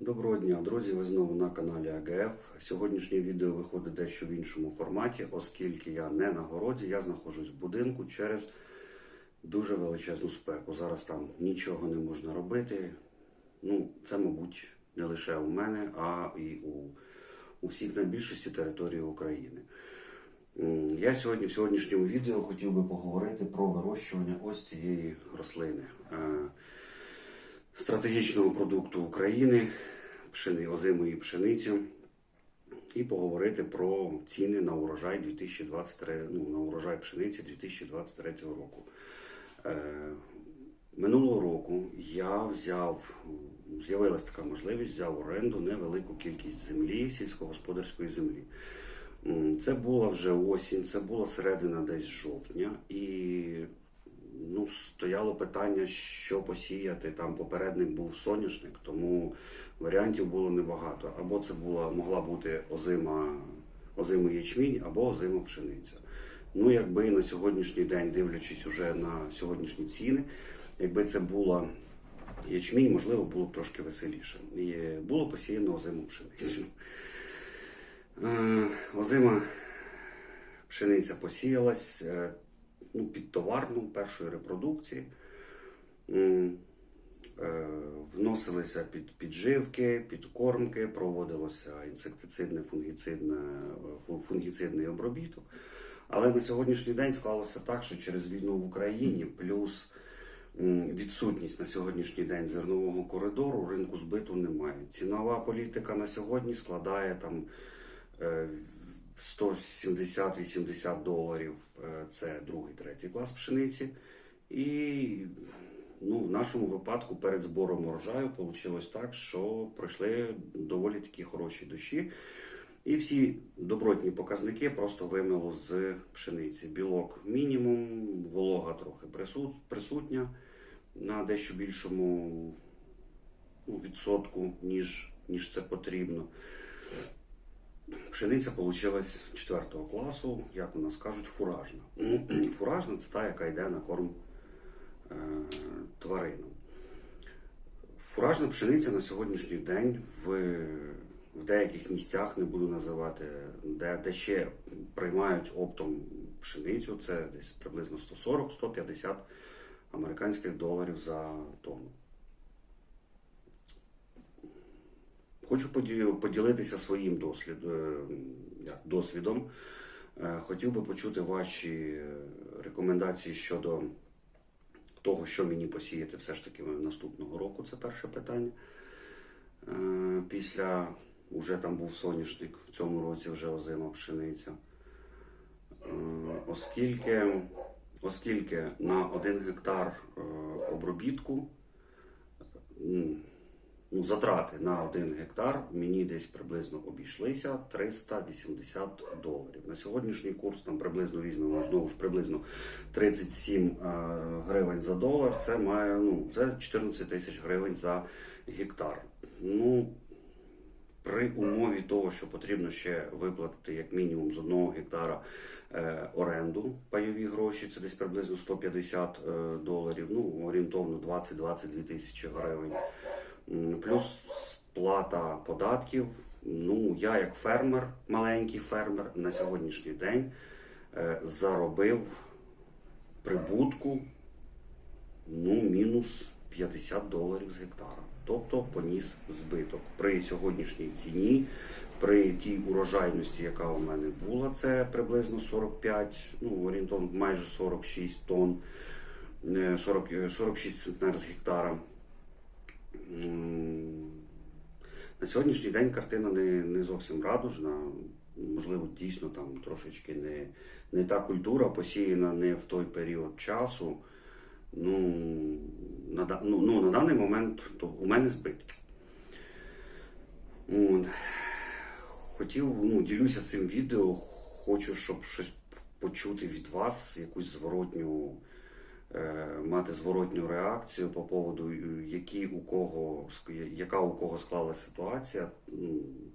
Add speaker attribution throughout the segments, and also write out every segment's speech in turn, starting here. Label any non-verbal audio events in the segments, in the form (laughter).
Speaker 1: Доброго дня, друзі! Ви знову на каналі АГФ. Сьогоднішнє відео виходить дещо в іншому форматі, оскільки я не на городі, я знаходжусь в будинку через дуже величезну спеку. Зараз там нічого не можна робити. Ну, це, мабуть, не лише у мене, а і у, у всіх на більшості території України. Я сьогодні в сьогоднішньому відео хотів би поговорити про вирощування ось цієї рослини. Стратегічного продукту України, пшени, озимої пшениці, і поговорити про ціни на урожай 2023, ну, на урожай пшениці 2023 року. Е, минулого року я взяв, з'явилася така можливість, взяв оренду невелику кількість землі, сільськогосподарської землі. Це була вже осінь, це була середина десь жовтня, і ну, стояло питання, що посіяти. Там попередник був соняшник, тому варіантів було небагато. Або це була могла бути озима, озимий ячмінь, або озима пшениця. Ну, якби на сьогоднішній день, дивлячись уже на сьогоднішні ціни, якби це була ячмінь, можливо, було б трошки веселіше. І було посіяно озиму пшеницю. Е, Озима пшениця посіялась е, ну, під товарну першої репродукції. Е, Вносилися під підживки, підкормки, проводилося інсектицидне, фунгіцидне, фунгіцидний обробіток. Але на сьогоднішній день склалося так, що через війну в Україні плюс відсутність на сьогоднішній день зернового коридору ринку збиту немає. Цінова політика на сьогодні складає там е, 170-80 доларів е, це другий, третій клас пшениці. І ну, в нашому випадку перед збором урожаю вийшло так, що пройшли доволі такі хороші дощі. І всі добротні показники просто вимило з пшениці. Білок мінімум, волога трохи присутня на дещо більшому ну, відсотку, ніж, ніж це потрібно. Пшениця вийшла 4 класу, як у нас кажуть, фуражна. (clears throat) Фуражна це та, яка йде на корм е, тваринам. Фуражна пшениця на сьогоднішній день в, в деяких місцях, не буду називати, де, де ще приймають оптом пшеницю, це десь приблизно 140-150 американських доларів за тонну. Хочу поділитися своїм дослід, е, досвідом. Е, Хотів би почути ваші е, рекомендації щодо того, що мені посіяти все ж таки наступного року. Це перше питання. Після вже там був соняшник, в цьому році вже озима пшениця. Оскільки, оскільки на один гектар обробітку ну, затрати на один гектар мені десь приблизно обійшлися 380 доларів. На сьогоднішній курс там приблизно візьмемо знову ж приблизно 37 е, гривень за долар. Це має ну, це 14 тисяч гривень за гектар. Ну, при умові того, що потрібно ще виплатити як мінімум з одного гектара е, оренду пайові гроші, це десь приблизно 150 е, доларів, ну орієнтовно 20-22 тисячі гривень. Плюс сплата податків. Ну, я як фермер, маленький фермер, на сьогоднішній день е, заробив прибутку ну, мінус 50 доларів з гектара. Тобто поніс збиток. При сьогоднішній ціні, при тій урожайності, яка у мене була, це приблизно 45, ну, орієнтовно майже 46 тонн, е, 40, е, 46 центнер з гектара. На сьогоднішній день картина не, не зовсім радужна. Можливо, дійсно там трошечки не, не та культура посіяна не в той період часу. Ну, на, ну, ну, на даний момент то у мене збитки. От. Хотів, ну, ділюся цим відео, хочу, щоб щось почути від вас, якусь зворотню, мати зворотню реакцію по поводу, е, які у кого, яка у кого склала ситуація.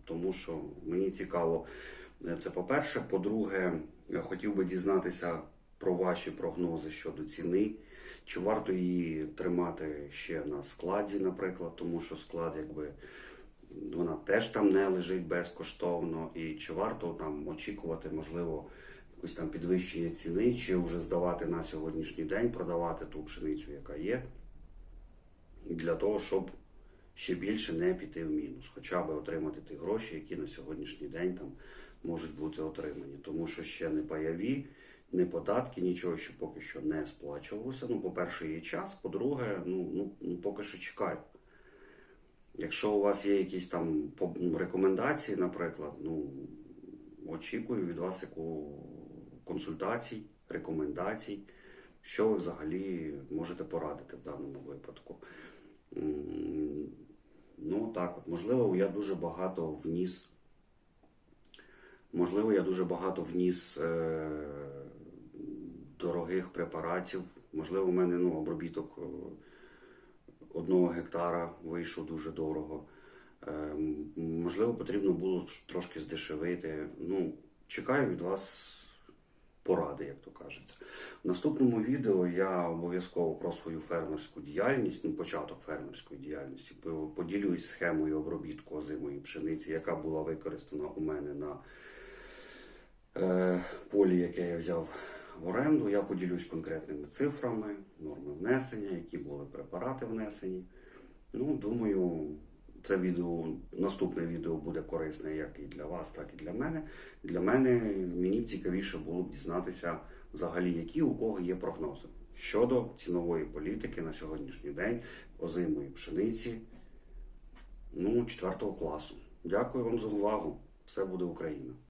Speaker 1: Тому що мені цікаво, е, це по-перше. По-друге, я хотів би дізнатися про ваші прогнози щодо ціни. Чи варто її тримати ще на складі, наприклад, тому що склад якби вона теж там не лежить безкоштовно, і чи варто там очікувати, можливо, якось там підвищення ціни, чи вже здавати на сьогоднішній день, продавати ту пшеницю, яка є, для того, щоб ще більше не піти в мінус, хоча б отримати ті гроші, які на сьогоднішній день там можуть бути отримані. Тому що ще не пайові, не податки, нічого ще поки що не сплачувалося. Ну, по-перше, є час, по-друге, ну, ну, ну поки що чекаю. Якщо у вас є якісь там ну, рекомендації, наприклад, ну очікую від вас яку консультацій, рекомендацій, що ви взагалі можете порадити в даному випадку. Ну так, от, можливо, я дуже багато вніс. Можливо, я дуже багато вніс е, дорогих препаратів. Можливо, у мене ну, обробіток е, одного гектара вийшов дуже дорого. Е, можливо, потрібно було трошки здешевити. Ну, чекаю від вас поради, як то кажеться. В наступному відео я обов'язково про свою фермерську діяльність, ну, початок фермерської діяльності, поділюсь схемою обробітку озимої пшениці, яка була використана у мене на е, полі, яке я взяв в оренду. Я поділюсь конкретними цифрами, норми внесення, які були препарати внесені. Ну, думаю, це відео, наступне відео буде корисне як і для вас, так і для мене. Для мене мені б цікавіше було б дізнатися взагалі, які у кого є прогнози щодо цінової політики на сьогоднішній день озимої пшениці ну, 4 класу. Дякую вам за увагу. Все буде Україна!